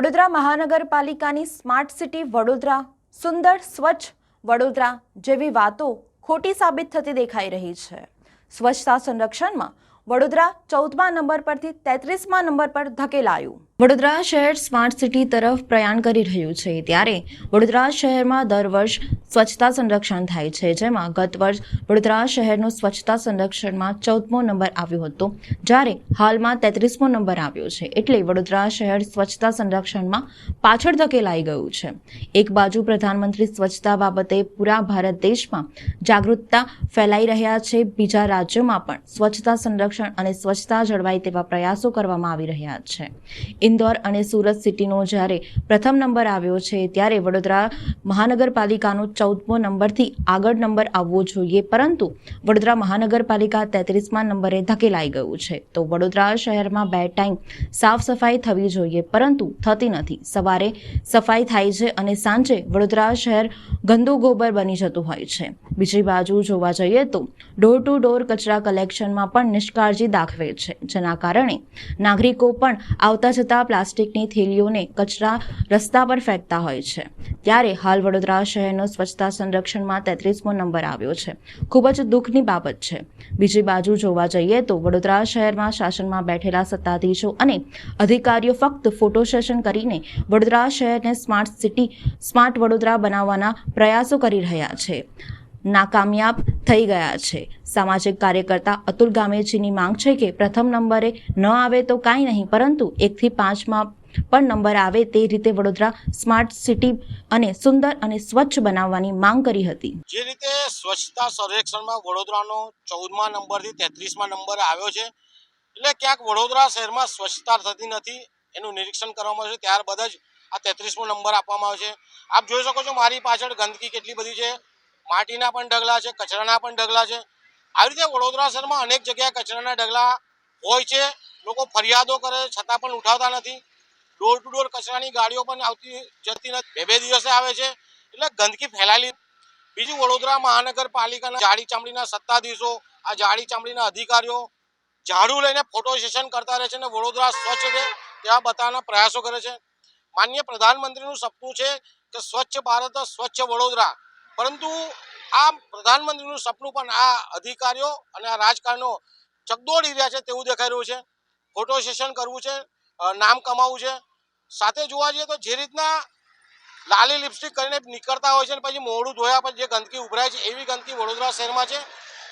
વડોદરા મહાનગરપાલિકાની smart city Vadodara, સુંદર, સ્વચ્છ વડોદરા જેવી વાતો ખોટી સાબિત થતી દેખાઈ રહી છે. સ્વચ્છતા સંરક્ષણમાં વડોદરા ચૌદમા નંબર પરથી તેત્રીસમા નંબર પર ધકેલાયું. વડોદરા શહેર સ્માર્ટ સિટી તરફ પ્રયાણ કરી રહ્યું છે. ત્યારે વડોદરા શહેરમાં દર વર્ષ સ્વચ્છતા સંરક્ષણ થાય છે. જેમાં ગત વર્ષ વડોદરા શહેરનું સ્વચ્છતા સંરક્ષણમાં ચૌદમો નંબર આવ્યો હતો, જ્યારે હાલમાં તેત્રીસમો નંબર આવ્યો છે. એટલે વડોદરા શહેર સ્વચ્છતા સંરક્ષણમાં પાછળ ધકેલાઈ ગયું છે. એક બાજુ પ્રધાનમંત્રી સ્વચ્છતા બાબતે પૂરા ભારત દેશમાં જાગૃતતા ફેલાઈ રહ્યા છે. બીજા રાજ્યોમાં પણ સ્વચ્છતા સંરક્ષણ અને સ્વચ્છતા જળવાય તેવા પ્રયાસો કરવામાં આવી રહ્યા છે. ઇન્દોર અને સુરત સિટીનો જ્યારે પ્રથમ નંબર આવ્યો છે, ત્યારે વડોદરા મહાનગરપાલિકાનો ચૌદમો નંબરથી આગળ નંબર આવવો જોઈએ. પરંતુ વડોદરા મહાનગરપાલિકા તેત્રીસમા નંબરે ધકેલાઈ ગયું છે. તો વડોદરા શહેરમાં બે ટાઈમ સાફ સફાઈ થવી જોઈએ, પરંતુ થતી નથી. સવારે સફાઈ થાય છે અને સાંજે વડોદરા શહેર ગંદુ ગોબર બની જતું હોય છે. બીજી બાજુ જોવા જઈએ તો ડોર ટુ ડોર કચરા કલેક્શનમાં પણ નિષ્કાળજી દાખવે છે, જેના કારણે નાગરિકો પણ આવતા જતા પ્લાસ્ટિકની થેલીઓને કચરા રસ્તા પર ફેંકતા હોય છે. ત્યારે હાલ વડોદરા શહેરનો સ્વચ્છતા સંરક્ષણમાં તેત્રીસમો નંબર આવ્યો છે. ખૂબ જ દુઃખની બાબત છે. બીજી બાજુ જોવા જઈએ તો વડોદરા શહેરમાં શાસનમાં બેઠેલા સત્તાધીશો અને અધિકારીઓ ફક્ત ફોટો સેશન કરીને વડોદરા શહેરને સ્માર્ટ સિટી, સ્માર્ટ વડોદરા બનાવવાના પ્રયાસો કરી રહ્યા છે. નાકામયાબ થઈ ગયા છે. સામાજિક કાર્યકર્તા અતુલ ગામેજીની માંગ છે કે પ્રથમ નંબરે ન આવે તો કાંઈ નહીં, પરંતુ એકથી પાંચમાં પણ નંબર આવે તે રીતે વડોદરા સ્માર્ટ સિટી અને સુંદર અને સ્વચ્છ બનાવવાની માંગ કરી હતી. જે રીતે સ્વચ્છતા સર્વેક્ષણમાં વડોદરાનો ચૌદમા નંબરથી તેત્રીસમા નંબર આવ્યો છે, એટલે ક્યાંક વડોદરા શહેરમાં સ્વચ્છતા થતી નથી એનું નિરીક્ષણ કરવામાં આવ્યું છે. ત્યારબાદ જ આ તેત્રીસમો નંબર આપવામાં આવ્યો છે. આપ જોઈ શકો છો મારી પાછળ ગંદકી કેટલી બધી છે. માટીના પણ ઢગલા છે, કચરાના પણ ઢગલા છે. આવી રીતે વડોદરા શહેરમાં અનેક જગ્યાએ કચરાના ઢગલા હોય છે. લોકો ફરિયાદો કરે છતાં પણ ઉઠાવતા નથી. ડોર ટુ ડોર કચરાની ગાડીઓ પણ આવતી જતી નથી. બે બે દિવસે આવે છે, એટલે ગંદકી ફેલાયેલી બીજું વડોદરા મહાનગરપાલિકાના જાડી ચામડીના સત્તાધીશો, આ જાડી ચામડીના અધિકારીઓ ઝાડુ લઈને ફોટો સેશન કરતા રહે છે અને વડોદરા સ્વચ્છ છે તેવા બતાવવાના પ્રયાસો કરે છે. માન્ય પ્રધાનમંત્રીનું સપનું છે કે સ્વચ્છ ભારત, સ્વચ્છ વડોદરા પરંતુ આ પ્રધાનમંત્રીનું સપનું પણ આ અધિકારીઓ અને આ રાજકારણીઓ ચકદોડી રહ્યા છે તેવું દેખાઈ રહ્યું છે. ફોટો સેશન કરવું છે નામ કમાવવું છે. સાથે જોવા જઈએ તો જે રીતના લાલી લિપસ્ટિક કરીને નીકળતા હોય છે અને પછી મોઢું ધોયા પછી જે ગંદકી ઉભરાય છે એવી ગંદકી વડોદરા શહેરમાં છે.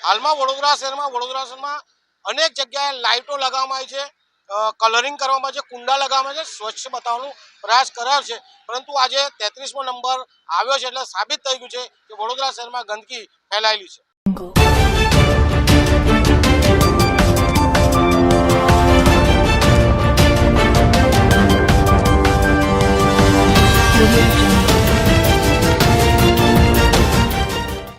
હાલમાં વડોદરા શહેરમાં વડોદરા શહેરમાં અનેક જગ્યાએ લાઇટો લગાવવામાં આવી છે. કલરિંગ કરવામાં છે, કુંડા લગાવવામાં છે, સ્વચ્છ બતાવવાનો પ્રયાસ કરાયો છે. પરંતુ આજે તેત્રીસમો નંબર આવ્યો છે એટલે સાબિત થઈ ગયું છે કે વડોદરા શહેરમાં ગંદકી ફેલાયેલી છે.